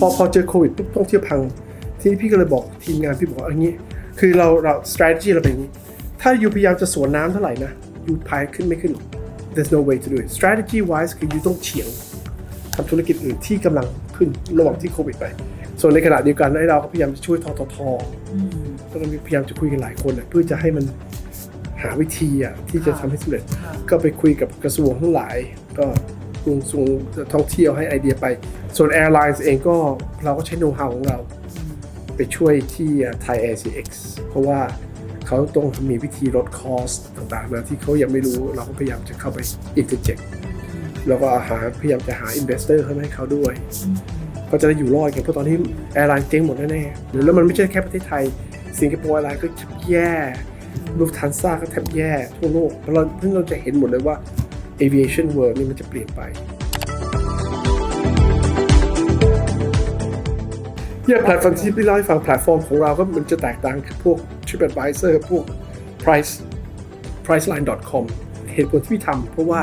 พอพอเจอโควิดปุ๊บท่องเที่ยวพัง ทีนี้พี่ก็เลยบอกทีมงานพี่บอกว่าอย่างนี้ คือเราเรา strategy เราเป็นอย่างนี้ ถ้าอยู่พยายามจะสวนน้ำเท่าไหร่นะอยู่พายขึ้นไม่ขึ้นหรอก there's no way to do it strategy wise คืออยู่ต้องเฉียงทำธุรกิจอื่นที่กำลังขึ้นระหว่างที่โควิดไป ส่วนในขณะเดียวกันไอ้เราก็พยายามจะช่วยทททก็ต้องพยายามจะคุยกันหลายคนน่ะเพื่อจะให้มันหาวิธีอะที่จะทำให้สำเร็จ ก็ไปคุยกับกระทรวงทั้งหลายก็ กระทรวงท่องเที่ยวให้ไอเดียไป ส่วน Airlines เองก็เราก็ใช้โน้ต h าวของเรา ไปช่วยที่ไทย AirCX เพราะว่าเขาต้องมีวิธีลดคอสต่างๆนะที่เขายังไม่รู้เราก็พยายามจะเข้าไป interject แล้วก็หาพยายามจะหา investor เข้ามาให้เขาด้วยก็จะได้อยู่รอดกันเพราะตอนนี้แอร์ไลน์เจ๊งหมดแน่ๆหรือแล้วมันไม่ใช่แค่ประเทศไทย สิงคโปร์แอร์ไลน์ก็แย่ลูฟทันซ่าก็แทบแย่ทั่วโลกเราเพิ่งเราจะเห็นหมดเลยว่า aviation world นี่มันจะเปลี่ยนไปเนี่ยแพลตฟอร์มที่พี่เล่าให้ฟังแพลตฟอร์มของเราก็มันจะแตกต่างกับพวก TripAdvisor พวก Price Priceline.com เหตุผลที่พี่ทำเพราะว่า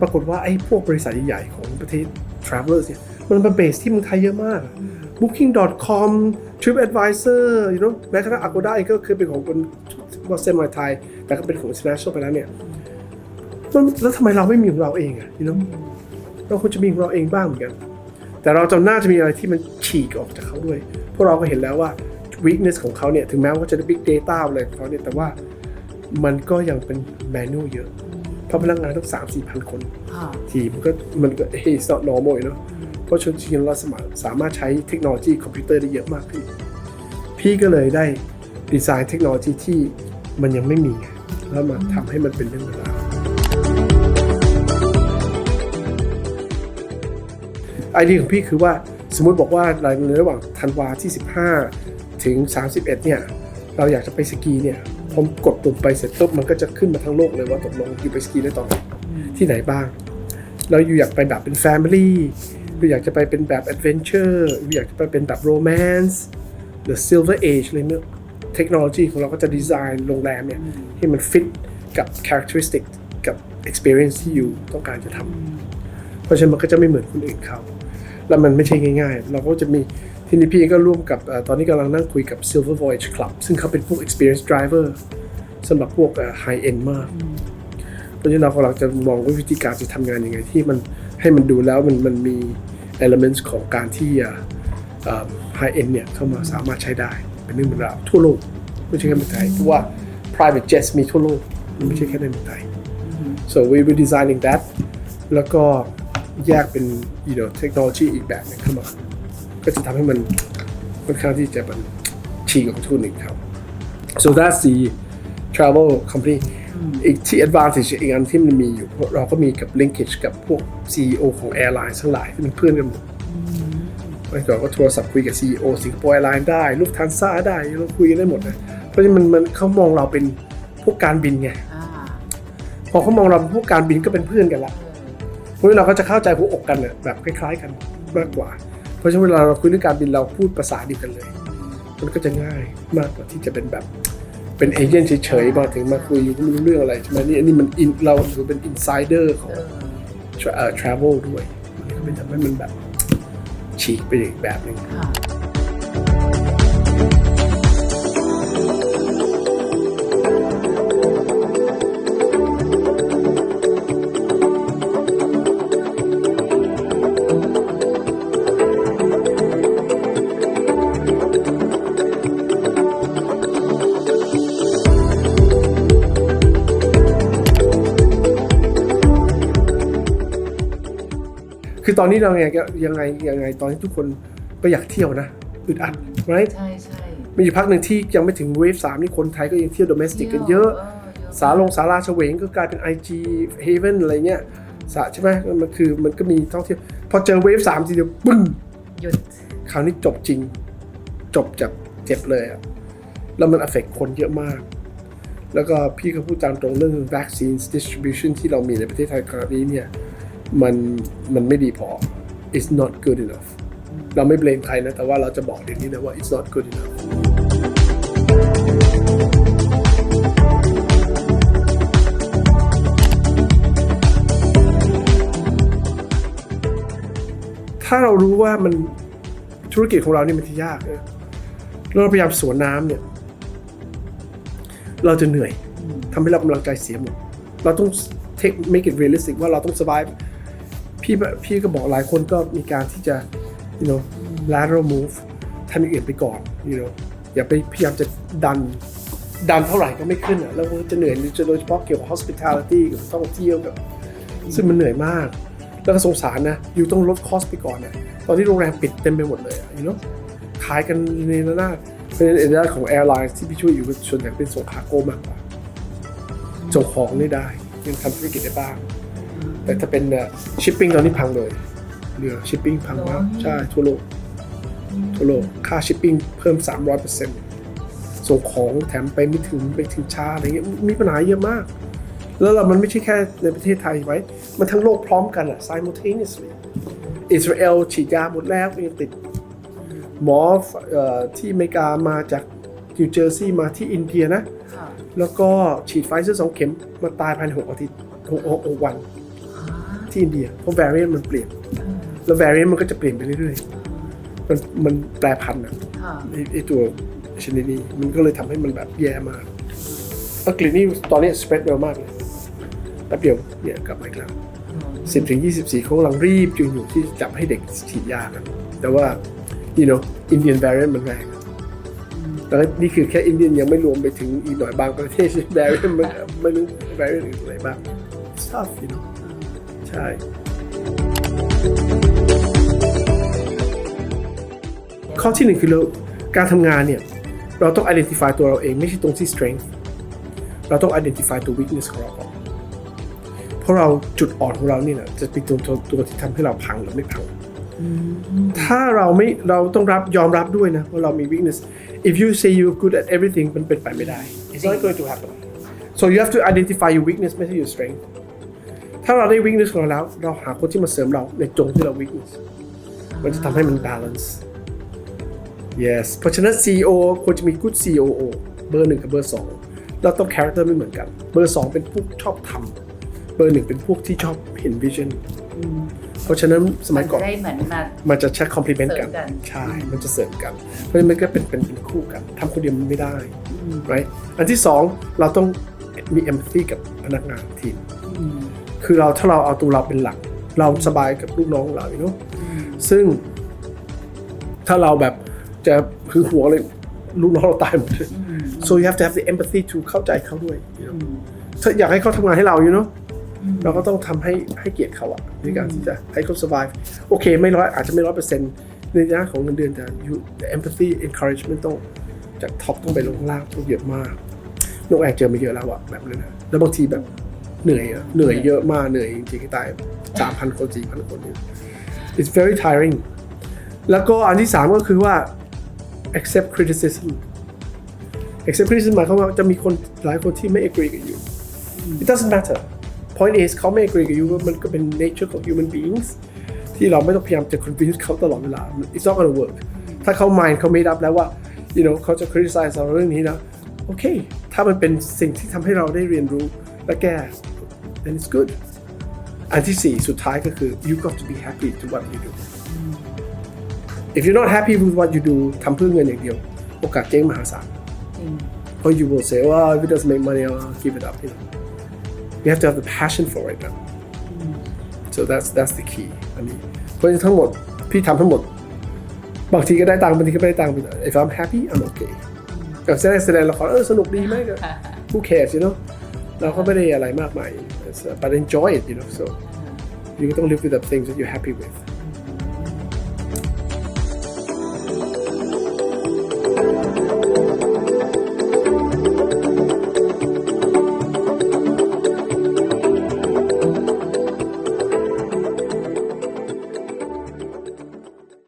ปรากฏว่าไอ้พวกบริษัทใหญ่ๆของประเทศ Travelers เนี่ยมันมาเบสที่เมืองไทยเยอะมาก Booking.com TripAdvisor you know แม้กระทั่ง Agoda เองก็เคือเป็นของคนว่าเซมไทย แต่ก็เป็นของ international ไปแล้วเนี่ย มันแล้วทำไมเราไม่มีของเราเองอะ you know เราควรจะมีของเราเองบ้างเหมือนกัน แต่เราจำน่าจะมีอะไรที่มันฉีกออกจากเขาด้วย พวกเราก็เห็นแล้วว่า weakness ของเขาเนี่ย ถึงแม้ว่าจะได้ big data อะไรของเขาเนี่ย แต่ว่ามันก็ยังเป็น manual เยอะ เพราะพนักงานต้องสามสี่พันคนค่ะทีมก็มันก็ hey it's not normal เนอะเพราะจริงๆเราสามารถสามารถใช้เทคโนโลยีคอมพิวเตอร์ได้เยอะมากขึ้น พี่ก็เลยได้ดีไซน์เทคโนโลยีที่มันยังไม่มีไงแล้วมาทำให้มันเป็นเรื่องเป็นราว ไอเดียของพี่คือว่าสมมติบอกว่าในระหว่างธันวาที่ 15 ถึง 31 เนี่ยเราอยากจะไปสกีเนี่ยผมกดปุ่มไปเสร็จปุ๊บมันก็จะขึ้นมาทั้งโลกเลยว่าตกลงอยู่ไปสกีได้ตอนไหนที่ไหนบ้าง เราอยู่อยากไปแบบเป็น Family หรืออยากจะไปเป็นแบบ Adventure หรืออยากจะไปเป็นแบบ Romance หรือ Silver Age อะไรเนี่ยเทคโนโลยีของเราก็จะดีไซน์โรงแรมเนี่ยให้มันฟิตกับ characteristic กับ experience ที่อยู่ต้องการจะทำเพราะฉะนั้นมันก็จะไม่เหมือนคนอื่นเขา แล้วมันไม่ใช่ง่ายๆ เราก็จะมีทีนี้พี่ก็ร่วมกับเอ่อตอนนี้กำลังนั่งคุยกับ Silver Voyage Club ซึ่งเขาเป็นพวก experience driver สำหรับพวกเอ่อ high end มากเพราะฉะนั้นเรากำลังจะมองว่าวิธีการจะทำงานยังไงที่มันให้มันดูแล้วมันมันมี elements ของการที่เอ่อเอ่อ high end เนี่ยเข้ามาสามารถใช้ได้ เป็นเรื่องเป็นราวทั่วโลกไม่ใช่แค่เมืองไทยเพราะว่า private jets มีทั่วโลกมันไม่ใช่แค่ในเมืองไทย so we were designing that แล้วก็ แยกเป็น you know เทคโนโลยีอีกแบบหนึงเข้ามา ก็จะทำให้มันค่อนข้างที่จะมันฉีกของทุกคนอื่นเขา so that's the travel company อีกที่ advantage อีกอันที่มันมีอยู่เพราะเราก็มีกับ linkage กับพวก CEO ของ airline ทั้งหลายที่เป็นเพื่อนกันหมดเมื่อก่อนก็โทรศัพท์คุยกับ CEO สิงคโปร์แอร์ไลน์ได้ลูฟทันซ่าได้เราคุยกันได้หมดเลยเพราะฉะนั้นมันมันเขามองเราเป็นพวกการบินไงอ่าพอเขามองเราเป็นพวกการบินก็เป็นเพื่อนกันละ เพราะฉะนั้นเราก็จะเข้าใจหัวอกกันเนี่ยแบบคล้าย ๆ กันมากกว่า เพราะฉะนั้นเวลาเราคุยเรื่องการบินเราพูดภาษาเดียวกันเลย มันก็จะง่ายมากกว่าที่จะเป็นแบบเป็นเอเจนต์เฉยๆมาถึงมาคุยก็ไม่รู้เรื่องอะไรใช่ไหมนี่อันนี้มัน in เราถือเป็นอินไซเดอร์ของเออ tra- เอ่อ travel ด้วยมันก็เป็นทำให้มันแบบฉีกไปอีกแบบหนึ่ง ตอนนี้เราไงยังไงยังไงตอนที่ทุกคนก็อยากเที่ยวนะอึดอัด right ใช่ใช่มีอยู่พักหนึ่งที่ยังไม่ถึงเวฟสามนี่คนไทยก็ยังเที่ยวโดเมสติกกันเยอะ สาลงสาราเฉวงก็กลายเป็น IG Haven อะไรเงี้ยสาใช่ไหมมันคือมันก็มีท่องเที่ยว พอเจอเวฟสามทีเดียวปึ้งหยุดคราวนี้จบจริง จบจากเจ็บเลยอะแล้วมันอ f เฟกคนเยอะมาก แล้วก็พี่ก็พูดตามตรงเรื่อง vaccine distribution ที่เรามีในประเทศไทยขณะนี้เนี่ย มันมันไม่ดีพอ it's not good enough เราไม่เบลมใครนะ แต่ว่าเราจะบอกอย่างนี้นะว่า it's not good enough ถ้าเรารู้ว่ามันธุรกิจของเรานี่มันที่ยากนะแล้วเราพยายามสวนน้ำเนี่ย เราจะเหนื่อยทำให้เรากำลังใจเสียหมด เราต้อง take make it realistic ว่าเราต้อง survive พี่พี่ก็บอกหลายคนก็มีการที่จะ you know lateral move ทำอย่างอื่นไปก่อน you know อย่าไปพยายามจะดันดันเท่าไหร่ก็ไม่ขึ้นอะแล้วจะเหนื่อยโดยเฉพาะเกี่ยวกับ hospitality กับท่องเที่ยวกับ ซึ่งมันเหนื่อยมาก แล้วก็สงสารนะอยู่ต้องลดคอสไปก่อนนะตอนที่โรงแรมปิดเต็มไปหมดเลยอะ you know ขายกันในระนาดเป็นเอเดของแอร์ไลน์ที่พี่ช่วยอยู่ส่วนใหญ่เป็นส่งคาร์โก้มากกว่าส่งของไม่ได้ยังทำธุรกิจได้บ้าง แต่ถ้าเป็นชิปปิ้งตอนนี้พังเลยเรือชิปปิ้งพังมากใช่ทั่วโลกทั่วโลกค่าชิปปิ้งเพิ่ม 300%ส่งของแถมไปไม่ถึงไปถึงช้าอะไรเงี้ยมีปัญหาเยอะมาก แล้วเรามันไม่ใช่แค่ในประเทศไทยไว้ มันทั้งโลกพร้อมกันอะ simultaneously อิสราเอลฉีดยาหมดแล้วยังติด หมอเอ่อที่อเมริกามาจากนิวเจอร์ซีย์มาที่อินเดียนะค่ะแล้วก็ฉีดไฟเซอร์สองเข็มมาตายภายในหกอาทิตย์หกหกหกวัน ที่อินเดีย เพราะ variant มันเปลี่ยน แล้ว variant มันก็จะเปลี่ยนไปเรื่อยๆ มันมันแปรพันธุ์อะค่ะไอ้ไอตัวชนิดนี้มันก็เลยทำให้มันแบบแย่มากอังกฤษนี่ตอนนี้ spread เร็วมากเลยแป๊บเดียวเนี่ยกลับมาอีกแล้วสิบถึงยี่สิบสี่เขากำลังรีบจึงอยู่ที่จับให้เด็กฉีดยากันแต่ว่า you know Indian variant มันแรงแล้วนี่คือแค่อินเดียยังไม่รวมไปถึงอีกหน่อยบางประเทศ variant มันไม่รู้ variant อื่นอะไรบ้าง It's tough you know ใช่ข้อที่หนึ่งคือเราการทำงานเนี่ย เราต้อง identify ตัวเราเองไม่ใช่ตรงที่ strength เราต้อง identify ตัว weakness ของเราก่อนเพราะเราจุดอ่อนของเราเนี่ยนะจะเป็นตัวตัวตัวที่ทำให้เราพังหรือไม่พัง ถ้าเราไม่เราต้องรับยอมรับด้วยนะว่าเรามี weakness if you say you're good at everything มันเป็นไปไม่ได้ it's not going to happen so you have to identify your weakness ไม่ใช่ your strength ถ้าเราได้ weakness ของเราแล้ว เราหาคนที่มาเสริมเราในจงที่เรา weakness มันจะทำให้มัน balance yes เพราะฉะนั้น CEO ควรจะมี good COO เบอร์หนึ่งกับเบอร์สองเราต้อง character ไม่เหมือนกัน เบอร์สองเป็นพวกชอบทำเบอร์หนึ่งเป็นพวกที่ชอบเห็น vision เพราะฉะนั้นสมัยก่อนได้เหมือนมามันจะใช้ compliment กันเสริมกัน ใช่ มันจะเสริมกัน เพราะฉะนั้นมันก็เป็นเป็นเป็นคู่กันทำคนเดียวมันไม่ได้ right อันที่สองเราต้องมี empathy กับพนักงานทีม คือเราถ้าเราเอาตัวเราเป็นหลัก เราสบายกับลูกน้องเราเนาะซึ่ง ถ้าเราแบบจะคือหัวเลยลูกน้องเราตายหมดเลย so you have to have the empathy to เข้าใจเขาด้วย you know ถ้าอยากให้เขาทำงานให้เราอยู่เนาะเราก็ต้องทำให้ให้เกียรติเขาอะในการที่จะให้เขา survive โอเค ไม่ร้อยอาจจะไม่ร้อยเปอร์เซ็นต์ในด้านของเงินเดือนแต่ you the empathy encouragement ต้องจากท็อปต้องไปลงล่างต้องเยอะมากนกแอร์เจอมาเยอะแล้วอะแบบนั้นนะแล้วบางทีแบบ เหนื่อยอะเหนื่อยเยอะมากเหนื่อยจริงๆตายสามพันคนสี่พันคนเนี่ย it's very tiring แล้วก็อันที่สามก็คือว่า accept criticism accept criticism หมายความว่าจะมีคนหลายคนที่ไม่ agree กับ you it doesn't matter point is เขาไม่ agree กับ you ว่ามันก็เป็น nature ของ human beings ที่เราไม่ต้องพยายามจะ convince เขาตลอดเวลา it's not gonna work ถ้าเขา mind เขาไม่รับแล้วว่า you know เขาจะ criticize เราเรื่องนี้นะ โอเค ถ้ามันเป็นสิ่งที่ทำให้เราได้เรียนรู้ และแก้ then it's good อันที่สี่สุดท้ายก็คือ you got to be happy to what you do if you're not happy with what you do ทำเพื่อเงินอย่างเดียว โอกาสเจ๊งมหาศาลจริงเพราะ you will say well if it doesn't make money I'll give it up you know you have to have the passion for it now so that's that's the key อันนี้เพราะฉะนั้นทั้งหมดพี่ทำทั้งหมด บางทีก็ได้ตังค์บางทีก็ไม่ได้ตังค์ if I'm happy I'm okay กับแสดงแสดงละครเออสนุกดีไหมก็ who cares you know เราก็ไม่ได้อะไรมากมาย It's, uh, but enjoy it you know so you ก็ต้อง live with the things that you're happy with